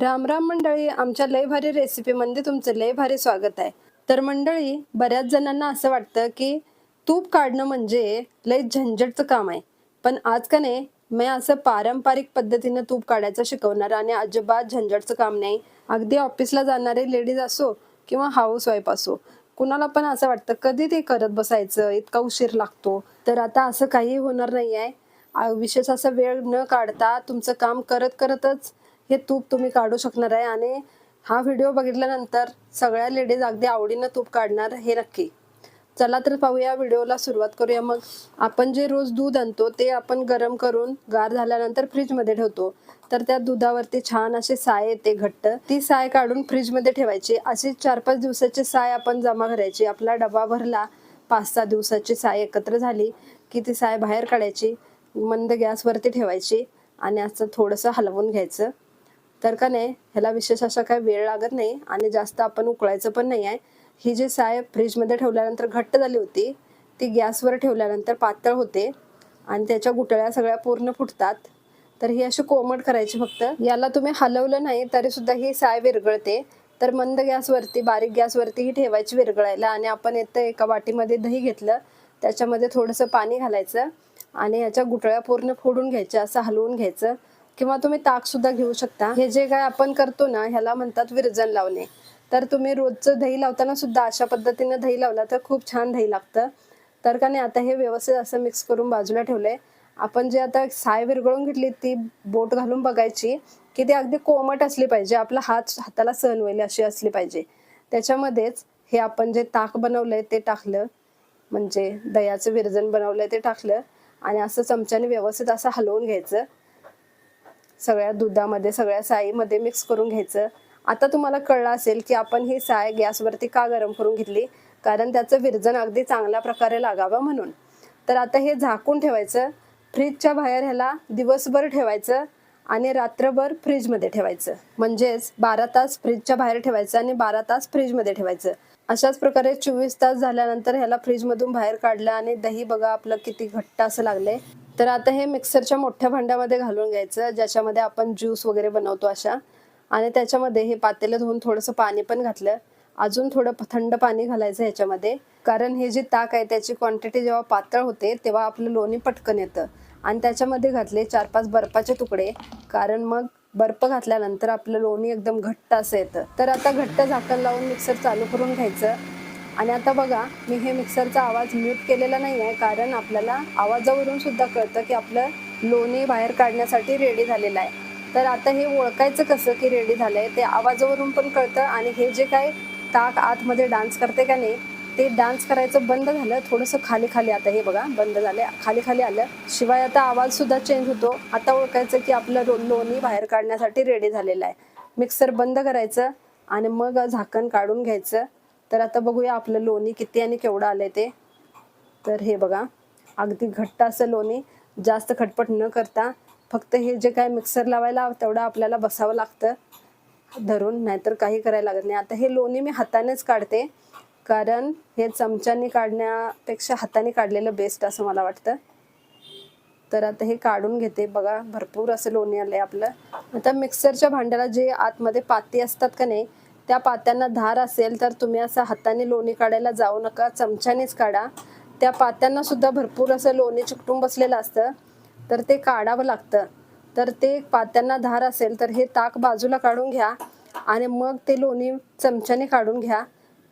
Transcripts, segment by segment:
राम राम मंडळी आमच्या लय भारी रेसिपीमध्ये तुमचं लय भारी स्वागत आहे. तर मंडळी बऱ्याच जणांना असं वाटतं की तूप काढणं म्हणजे लय झंझटचं काम आहे. पण आज का नाही मी असं पारंपरिक पद्धतीनं तूप काढायचं शिकवणार आणि अजिबात झंझटचं काम नाही. अगदी ऑफिसला जाणारे लेडीज असो किंवा हाऊस वाईफ असो कुणाला पण असं वाटतं कधी ते करत बसायचं? इतका उशीर लागतो. तर आता असं काही होणार नाही आहे विशेष असा वेळ न काढता तुमचं काम करत करतच हे तूप तुम्ही काढू शकणार आहे आणि हा व्हिडिओ बघितल्यानंतर सगळ्या लेडीज अगदी आवडीनं तूप काढणार हे नक्की. चला तर पाहूया व्हिडिओला सुरुवात करूया. मग आपण जे रोज दूध आणतो ते आपण गरम करून गार झाल्यानंतर फ्रीजमध्ये ठेवतो. तर त्या दुधावरती छान असे साय येते घट्ट. ती साय काढून फ्रीजमध्ये ठेवायची. अशी चार पाच दिवसाची साय आपण जमा करायची. आपला डबा भरला पाच सहा दिवसाची साय एकत्र झाली की ती साय बाहेर काढायची मंद गॅसवरती ठेवायची आणि असं थोडंसं हलवून घ्यायचं. तर का नाही ह्याला विशेष असा काही वेळ लागत नाही आणि जास्त आपण उकळायचं पण नाही आहे. ही जी साय फ्रीजमध्ये ठेवल्यानंतर घट्ट झाली होती ती गॅसवर ठेवल्यानंतर पातळ होते आणि त्याच्या गुटळ्या सगळ्या पूर्ण फुटतात. तर ही अशी कोमट करायची फक्त. याला तुम्ही हलवलं नाही तरी सुद्धा ही साय विरगळते तर मंद गॅसवरती बारीक गॅसवरती ही ठेवायची विरगळायला आणि आपण येतं एका वाटीमध्ये दही घेतलं त्याच्यामध्ये थोडंसं पाणी घालायचं आणि याच्या गुटळ्या पूर्ण फोडून घ्यायच्या असं हलवून घ्यायचं. किंवा तुम्ही ताक सुद्धा घेऊ शकता. हे जे काय आपण करतो ना ह्याला म्हणतात विरजन लावणे. तर तुम्ही रोजचं दही लावताना सुद्धा अशा पद्धतीनं दही लावला तर खूप छान दही लागतं. तर का नाही आता हे व्यवस्थित असं मिक्स करून बाजूला ठेवलंय. आपण जे आता साय विरघळून घेतली ती बोट घालून बघायची की ती अगदी कोमट असली पाहिजे. आपला हात हाताला सहन होईल अशी असली पाहिजे. त्याच्यामध्येच हे आपण जे ताक बनवलंय ते टाकलं. म्हणजे दह्याचं विरजन बनवलंय ते टाकलं. आणि असं चमच्याने व्यवस्थित असं हलवून घ्यायचं. सगळ्या दुधामध्ये सगळ्या साईमध्ये मिक्स करून घ्यायचं. आता तुम्हाला कळलं असेल की आपण ही साय गॅसवरती का गरम करून घेतली? कारण त्याचं विरजन अगदी चांगल्या प्रकारे लागावं म्हणून. तर आता हे झाकून ठेवायचं. फ्रीजच्या बाहेर ह्याला दिवसभर ठेवायचं आणि रात्रभर फ्रीजमध्ये ठेवायचं. म्हणजेच बारा तास फ्रीजच्या बाहेर ठेवायचं आणि बारा तास फ्रीजमध्ये ठेवायचं. अशाच प्रकारे चोवीस तास झाल्यानंतर ह्याला फ्रीजमधून बाहेर काढलं आणि दही बघा आपलं किती घट्ट असं लागलंय. तर आता हे मिक्सरच्या मोठ्या भांड्यामध्ये घालून घ्यायचं ज्याच्यामध्ये आपण ज्यूस वगैरे बनवतो अशा. आणि त्याच्यामध्ये हे पातेलं धुवून थोडंसं पाणी पण घातलं. अजून थोडं थंड पाणी घालायचं ह्याच्यामध्ये. कारण हे जे ताक आहे त्याची क्वांटिटी जेव्हा पातळ होते तेव्हा आपलं लोणी पटकन येतं. आणि त्याच्यामध्ये घातले चार पाच बर्फाचे तुकडे. कारण मग बर्फ घातल्यानंतर आपलं लोणी एकदम घट्ट असं येतं. तर आता घट्ट झाकण लावून मिक्सर चालू करून घ्यायचं. आणि आता बघा मी हे मिक्सरचा आवाज म्यूट केलेला नाही आहे कारण आपल्याला आवाजावरून सुद्धा कळतं की आपलं लोणी बाहेर काढण्यासाठी रेडी झालेलं आहे. तर आता हे ओळखायचं कसं की रेडी झालं आहे ते आवाजावरून पण कळतं आणि हे जे काय ताक आतमध्ये डान्स करते का नाही ते डान्स करायचं बंद झालं थोडंसं खाली खाली आता हे बघा बंद झालं खाली खाली आलं. शिवाय आता आवाजसुद्धा चेंज होतो. आता ओळखायचं की आपलं रो- लोणी बाहेर काढण्यासाठी रेडी झालेलं आहे. मिक्सर बंद करायचं आणि मग झाकण काढून घ्यायचं. तर आता बघूया आपलं लोणी किती आणि केवढं आलंय ते. तर हे बघा अगदी घट्ट असं लोणी जास्त खटपट न करता फक्त हे जे काय मिक्सर लावायला तेवढं आपल्याला बसावं लागतं. धरून नाहीतर काही करायला लागत नाही. आता हे लोणी मी हातानेच काढते कारण हे चमच्याने काढण्यापेक्षा हाताने काढलेलं बेस्ट असं मला वाटतं. तर आता हे काढून घेते बघा भरपूर असं लोणी आलंय आपलं. आता मिक्सरच्या भांड्याला जे आतमध्ये पाती असतात का नाही त्या पात्यांना धार असेल तर तुम्ही असं हाताने लोणी काढायला जाऊ नका चमच्यानेच काढा. त्या पात्यांना सुद्धा भरपूर असं लोणी चिकटून बसलेलं असतं तर ते काढावं लागतं. तर ते पात्यांना धार असेल तर हे ताक बाजूला काढून घ्या आणि मग ते लोणी चमच्याने काढून घ्या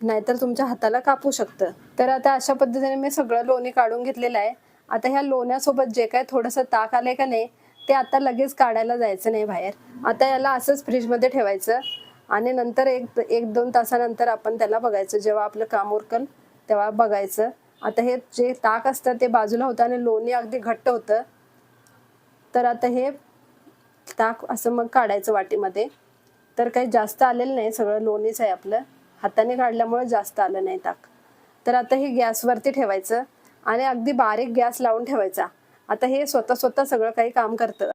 नाहीतर तुमच्या हाताला कापू शकतं. तर आता अशा पद्धतीने मी सगळं लोणी काढून घेतलेलं आहे. आता ह्या लोण्यासोबत जे काय थोडंसं ताक आलंय का नाही ते आता लगेच काढायला जायचं नाही बाहेर. आता याला असंच फ्रीजमध्ये ठेवायचं. आणि नंतर एक एक दोन तासानंतर आपण त्याला बघायचं. जेव्हा आपलं काम उरकल तेव्हा बघायचं. आता हे जे ताक असतं ते बाजूला होतं आणि लोणी अगदी घट्ट होतं. तर आता हे ताक असं मग काढायचं वाटीमध्ये. तर काही जास्त आलेलं नाही सगळं लोणीच आहे आपलं. हाताने काढल्यामुळे जास्त आलं नाही ताक. तर आता हे गॅसवरती ठेवायचं आणि अगदी बारीक गॅस लावून ठेवायचा. आता हे स्वतः स्वतः सगळं काही काम करतं.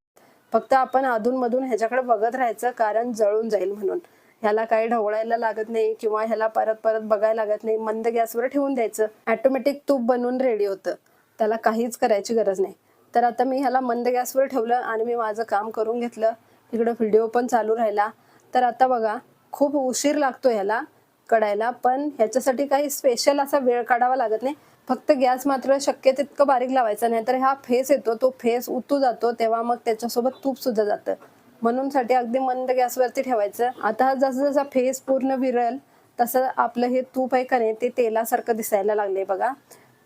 फक्त आपण अधूनमधून ह्याच्याकडे बघत राहायचं कारण जळून जाईल म्हणून. ह्याला काही ढवळायला लागत नाही किंवा ह्याला परत परत बघायला लागत नाही. मंद गॅसवर ठेवून द्यायचं. ॲटोमॅटिक तूप बनवून रेडी होतं. त्याला काहीच करायची गरज नाही. तर आता मी ह्याला मंद गॅसवर ठेवलं आणि मी माझं काम करून घेतलं. इकडं व्हिडिओ पण चालू राहिला. तर आता बघा खूप उशीर लागतो ह्याला कडायला पण ह्याच्यासाठी काही स्पेशल असा वेळ काढावा लागत नाही. फक्त गॅस मात्र शक्य तितकं बारीक लावायचा नाही तर हा फेस येतो तो फेस उतू जातो तेव्हा मग त्याच्यासोबत तूप सुद्धा जातं. म्हणून साठी अगदी मंद गॅसवरती ठेवायचं. आता हा जसा फेस पूर्ण विरल तसं आपलं हे तूप आहे का नाही ते तेलासारखं दिसायला लागले बघा.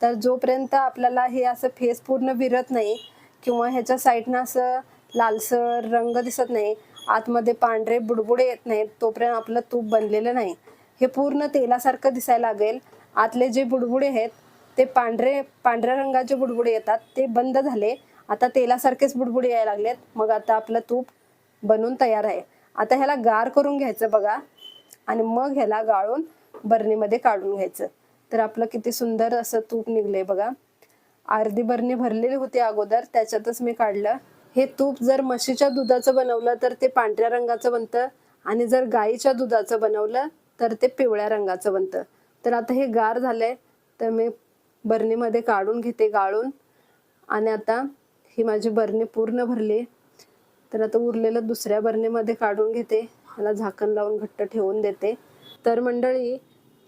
तर जोपर्यंत आपल्याला हे असं फेस पूर्ण विरत नाही किंवा ह्याच्या साईडनं असं लालसर रंग दिसत नाही आतमध्ये पांढरे बुडबुडे येत नाहीत तोपर्यंत आपलं तूप बनलेलं नाही. हे पूर्ण तेलासारखं दिसायला लागेल. आतले जे बुडबुडे आहेत ते पांढरे पांढऱ्या रंगाचे बुडबुडे येतात ते बंद झाले. आता तेलासारखेच बुडबुडे यायला लागलेत. मग आता आपलं तूप बनून तयार आहे. आता ह्याला गार करून घ्यायचं बघा. आणि मग ह्याला गाळून बरणीमध्ये काढून घ्यायचं. तर आपलं किती सुंदर असं तूप निघलंय बघा. अर्धी बरणी भरलेली होती अगोदर त्याच्यातच मी काढलं. हे तूप जर म्हशीच्या दुधाचं बनवलं तर ते पांढऱ्या रंगाचं बनतं. आणि जर गाईच्या दुधाचं बनवलं तर ते पिवळ्या रंगाचं बनतं. तर आता हे गार झालंय तर मी बरणीमध्ये काढून घेते गाळून. आणि आता ही माझी बरणी पूर्ण भरली. तर आता उरलेलं दुसऱ्या बरणीमध्ये काढून घेते. ह्याला झाकण लावून घट्ट ठेवून देते. तर मंडळी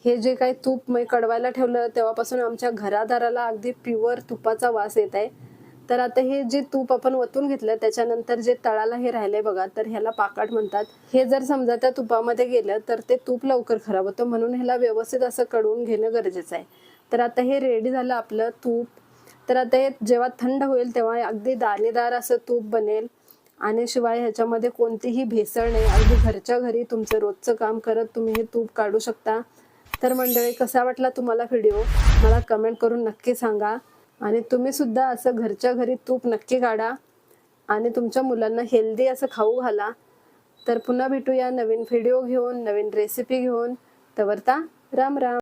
हे जे काही तूप मी कडवायला ठेवलं तेव्हापासून आमच्या घरादाराला अगदी प्युअर तुपाचा वास येत आहे. तर आता हे जे तूप आपण वतून घेतलं त्याच्यानंतर जे तळाला हे राहिले बघा तर ह्याला पाकाट म्हणतात. हे जर समजा त्या तुपामध्ये गेलं तर ते तूप लवकर खराब होतं. म्हणून ह्याला व्यवस्थित असं कडवून घेणं गरजेचं आहे. तर आता हे रेडी झालं आपलं तूप. तर आता हे जेव्हा थंड होईल तेव्हा अगदी दाणेदार असं तूप बनेल. आणि शिवाय ह्याच्यामध्ये कोणतीही भेसळ नाही. अगदी घरच्या घरी तुमचं रोजचं काम करत तुम्ही हे तूप काढू शकता. तर मंडळी कसा वाटला तुम्हाला व्हिडिओ? मला कमेंट करून नक्की सांगा. आणि तुम्ही सुद्धा असं घरच्या घरी तूप नक्की काढा. आणि तुमच्या मुलांना हेल्दी असं खाऊ घाला. तर पुन्हा भेटूया नवीन व्हिडिओ घेऊन नवीन रेसिपी घेऊन. तवरता राम राम.